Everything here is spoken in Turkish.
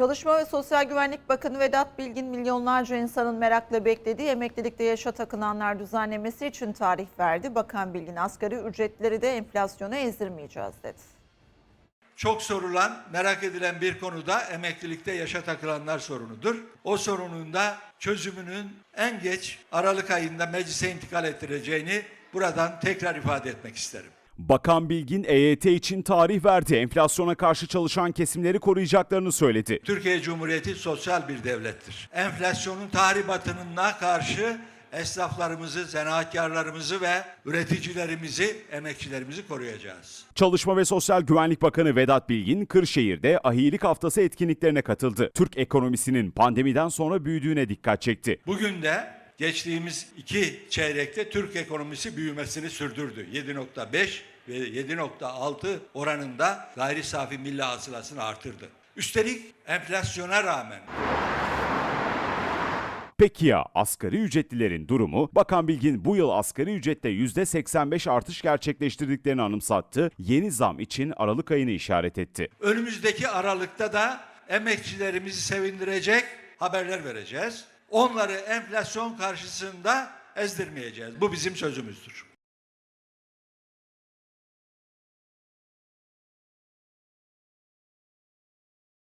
Çalışma ve Sosyal Güvenlik Bakanı Vedat Bilgin milyonlarca insanın merakla beklediği emeklilikte yaşa takınanlar düzenlemesi için tarih verdi. Bakan Bilgin asgari ücretleri de enflasyona ezdirmeyeceğiz dedi. Çok sorulan, merak edilen bir konuda emeklilikte yaşa takılanlar sorunudur. O sorunun da çözümünün en geç Aralık ayında meclise intikal ettireceğini buradan tekrar ifade etmek isterim. Bakan Bilgin EYT için tarih verdi. Enflasyona karşı çalışan kesimleri koruyacaklarını söyledi. Türkiye Cumhuriyeti sosyal bir devlettir. Enflasyonun tahribatına karşı esnaflarımızı, zanaatkarlarımızı ve üreticilerimizi, emekçilerimizi koruyacağız. Çalışma ve Sosyal Güvenlik Bakanı Vedat Bilgin, Kırşehir'de ahilik haftası etkinliklerine katıldı. Türk ekonomisinin pandemiden sonra büyüdüğüne dikkat çekti. Bugün de geçtiğimiz iki çeyrekte Türk ekonomisi büyümesini sürdürdü. 7.5 ve 7.6 oranında gayri safi milli hasılasını artırdı. Üstelik enflasyona rağmen Peki ya asgari ücretlilerin durumu? Bakan Bilgin bu yıl asgari ücrette %85 artış gerçekleştirdiklerini anımsattı. Yeni zam için Aralık ayını işaret etti. önümüzdeki Aralık'ta da emekçilerimizi sevindirecek haberler vereceğiz. Onları enflasyon karşısında ezdirmeyeceğiz. Bu bizim sözümüzdür.